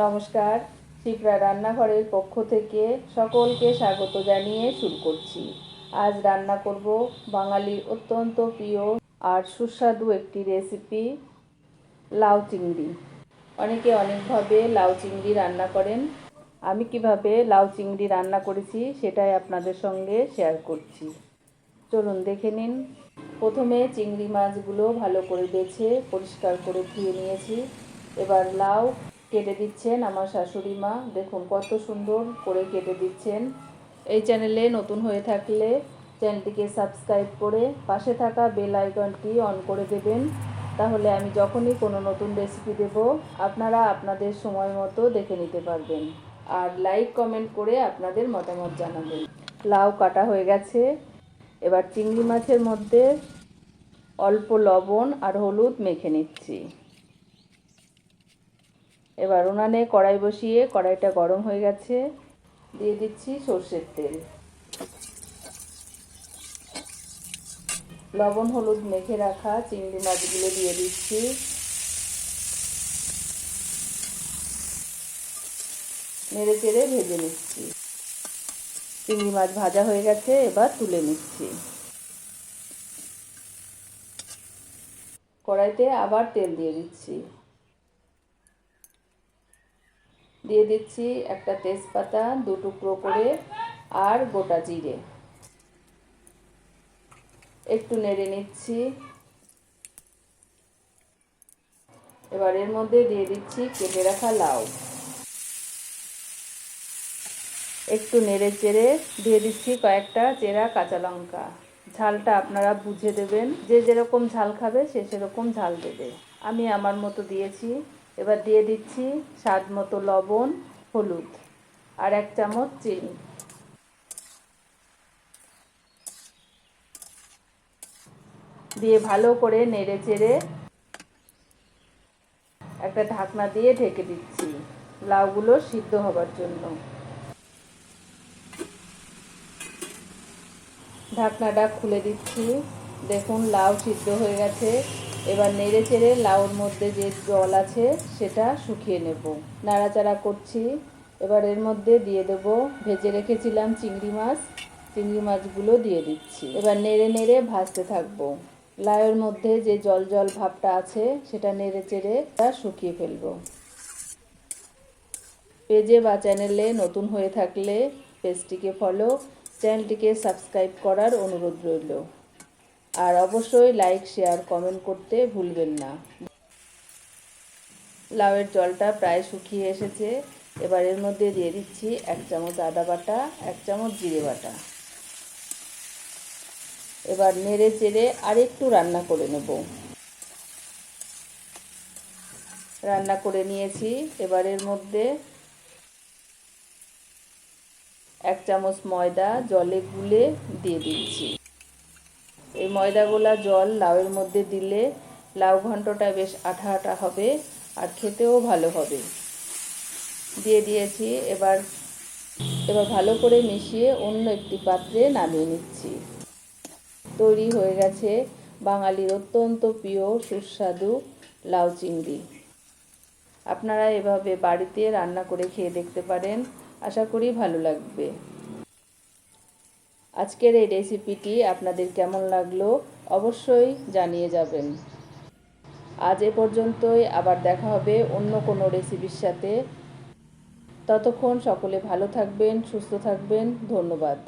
নমস্কার। শিপ্রা রান্নাঘরের পক্ষ থেকে সকলকে স্বাগত জানিয়ে শুরু করছি। আজ রান্না করব বাঙালির অত্যন্ত প্রিয় আর সুস্বাদু একটি রেসিপি লাউ চিংড়ি। অনেকে অনেকভাবে লাউ চিংড়ি রান্না করেন। আমি কীভাবে লাউ চিংড়ি রান্না করেছি সেটাই আপনাদের সঙ্গে শেয়ার করছি। চলুন দেখে নিন। প্রথমে চিংড়ি মাছগুলো ভালো করে বেছে, পরিষ্কার করে ধুয়ে নিয়েছি। এবার লাউ কেটে দিচ্ছেন আমার শাশুড়ি মা। দেখুন কত সুন্দর করে কেটে দিচ্ছেন। এই চ্যানেলে নতুন হয়ে থাকলে চ্যানেলটিকে সাবস্ক্রাইব করে পাশে থাকা বেল আইকনটি অন করে দেবেন। তাহলে আমি যখনই কোনো নতুন রেসিপি দেব, আপনারা আপনাদের সময় মতো দেখে নিতে পারবেন। আর লাইক, কমেন্ট করে আপনাদের মতামত জানাবেন। লাউ কাটা হয়ে গেছে। এবার চিংড়ি মাছের মধ্যে অল্প লবণ আর হলুদ মেখে নিচ্ছি। এবার উনানে কড়াই বসিয়ে কড়াইটা গরম হয়ে গেছে। দিয়ে দিচ্ছি সর্ষের তেল। লবণ, হলুদ মেখে রাখা চিংড়ি মাছগুলো দিয়ে দিচ্ছি। নেড়ে চেড়ে ভেজে নিচ্ছি। চিংড়ি মাছ ভাজা হয়ে গেছে, এবার তুলে নিচ্ছি। কড়াইতে আবার তেল দিয়ে দিচ্ছি। দিয়ে দিচ্ছি একটা তেজপাতা, দু টুকরো করে, আর গোটা জিরে। একটু নেড়ে নিচ্ছি। এবার এর মধ্যে দিয়ে দিচ্ছি কেটে রাখা লাউ। একটু নেড়ে চেড়ে দিয়ে দিচ্ছি কয়েকটা চেরা কাঁচা লঙ্কা। ঝালটা আপনারা বুঝে দেবেন। যে যেরকম ঝাল খাবে সে সেরকম ঝাল দেবে। আমি আমার মতো দিয়েছি। এবার দিয়ে দিচ্ছি স্বাদ মতো লবণ, হলুদ আর এক চামচ চিনি। দিয়ে ভালো করে নেড়ে চেড়ে একটা ঢাকনা দিয়ে ঢেকে দিচ্ছি লাউগুলো সিদ্ধ হবার জন্য। ঢাকনাটা খুলে দিচ্ছি। দেখুন লাউ সিদ্ধ হয়ে গেছে। এবার নেড়ে চেড়ে লাউর মধ্যে যে জল আছে সেটা শুকিয়ে নেব। নাড়াচাড়া করছি। এবার এর মধ্যে দিয়ে দেব, ভেজে রেখেছিলাম চিংড়ি মাছ। চিংড়ি মাছগুলো দিয়ে দিচ্ছি। এবার নেড়ে নেড়ে ভাজতে থাকব। লাউয়ের মধ্যে যে জল জল ভাবটা আছে সেটা নেড়ে চেড়ে তা শুকিয়ে ফেলব। পেজে বা চ্যানেলে নতুন হয়ে থাকলে পেজটিকে ফলো, চ্যানেলটিকে সাবস্ক্রাইব করার অনুরোধ রইল। আর অবশ্যই লাইক শেয়ার কমেন্ট করতে ভুলবেন না। লাউয়ের জলটা প্রায় শুকিয়ে এসেছে। এবার এর মধ্যে দিয়ে দিচ্ছি এক চামচ আদা বাটা, এক চামচ জিরে বাটা। এবার নেড়ে চেড়ে আরেকটু রান্না করে নেব। রান্না করে নিয়েছি। এবার এর মধ্যে এক চামচ ময়দা জলে গুলে দিয়ে দিচ্ছি। এই ময়দা গোলা জল লাউয়ের মধ্যে দিলে লাউ ঘন্টটা বেশ আঠা আঠা হবে আর খেতেও ভালো হবে। দিয়ে দিয়েছি, এবার এবার ভালো করে মিশিয়ে অন্য একটি পাত্রে নামিয়ে নিচ্ছি। তৈরি হয়ে গেছে বাঙালির অত্যন্ত প্রিয় সুস্বাদু লাউ চিংড়ি। আপনারা এভাবে বাড়িতে রান্না করে খেয়ে দেখতে পারেন। আশা করি ভালো লাগবে। আজকের এই রেসিপিটি আপনাদের কেমন লাগল অবশ্যই জানিয়ে যাবেন। আজ এ পর্যন্তই, আবার দেখা হবে অন্য কোনো রেসিপির সাথে। ততক্ষণ সকলে ভালো থাকবেন, সুস্থ থাকবেন, ধন্যবাদ।